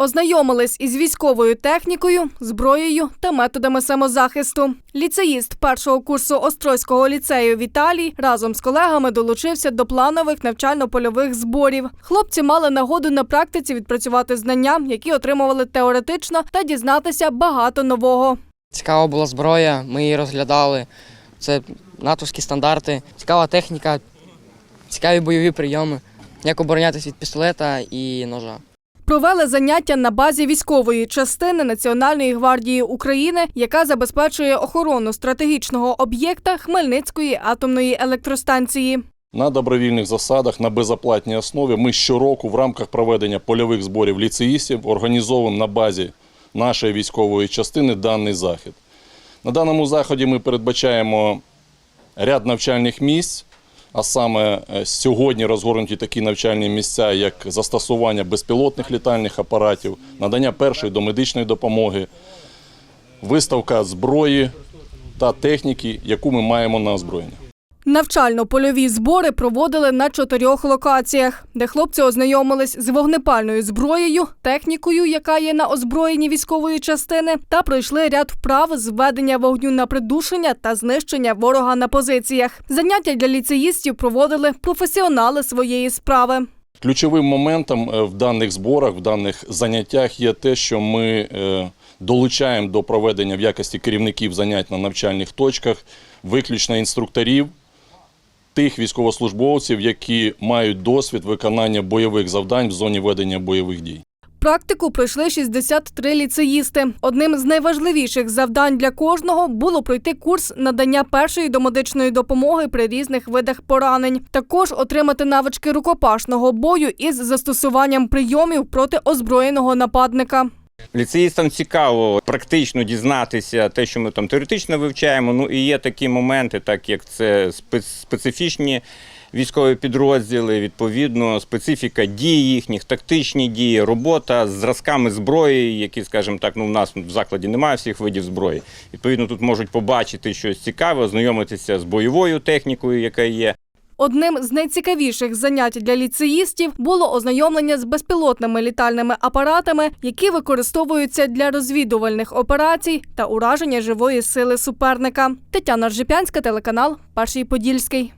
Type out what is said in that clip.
Ознайомились із військовою технікою, зброєю та методами самозахисту. Ліцеїст першого курсу Острозького ліцею Віталій разом з колегами долучився до планових навчально-польових зборів. Хлопці мали нагоду на практиці відпрацювати знання, які отримували теоретично, та дізнатися багато нового. Цікава була зброя, ми її розглядали. Це натовські стандарти, цікава техніка, цікаві бойові прийоми, як оборонятися від пістолета і ножа. Провели заняття на базі військової частини Національної гвардії України, яка забезпечує охорону стратегічного об'єкта Хмельницької атомної електростанції. На добровільних засадах на безоплатній основі ми щороку в рамках проведення польових зборів ліцеїстів організовуємо на базі нашої військової частини даний захід. На даному заході ми передбачаємо ряд навчальних місць, а саме е, сьогодні розгорнуті такі навчальні місця, як застосування безпілотних літальних апаратів, надання першої домедичної допомоги, виставка зброї та техніки, яку ми маємо на озброєння. Навчально-польові збори проводили на чотирьох локаціях, де хлопці ознайомились з вогнепальною зброєю, технікою, яка є на озброєнні військової частини, та пройшли ряд вправ з введення вогню на придушення та знищення ворога на позиціях. Заняття для ліцеїстів проводили професіонали своєї справи. Ключовим моментом е, в даних зборах, в даних заняттях є те, що ми е, долучаємо до проведення в якості керівників занять на навчальних точках виключно інструкторів, тих військовослужбовців, які мають досвід виконання бойових завдань в зоні ведення бойових дій. Практику пройшли 63 ліцеїсти. Одним з найважливіших завдань для кожного було пройти курс надання першої домедичної допомоги при різних видах поранень. Також отримати навички рукопашного бою із застосуванням прийомів проти озброєного нападника. Ліцеїстам цікаво практично дізнатися те, що ми там теоретично вивчаємо. Ну і є такі моменти, так як це специфічні військові підрозділи, відповідно, специфіка дій їхніх, тактичні дії, робота з зразками зброї, які, скажімо так, ну в нас в закладі немає всіх видів зброї. Відповідно, тут можуть побачити щось цікаве, ознайомитися з бойовою технікою, яка є. Одним з найцікавіших занять для ліцеїстів було ознайомлення з безпілотними літальними апаратами, які використовуються для розвідувальних операцій та ураження живої сили суперника. Тетяна Ржепянська, телеканал Перший Подільський.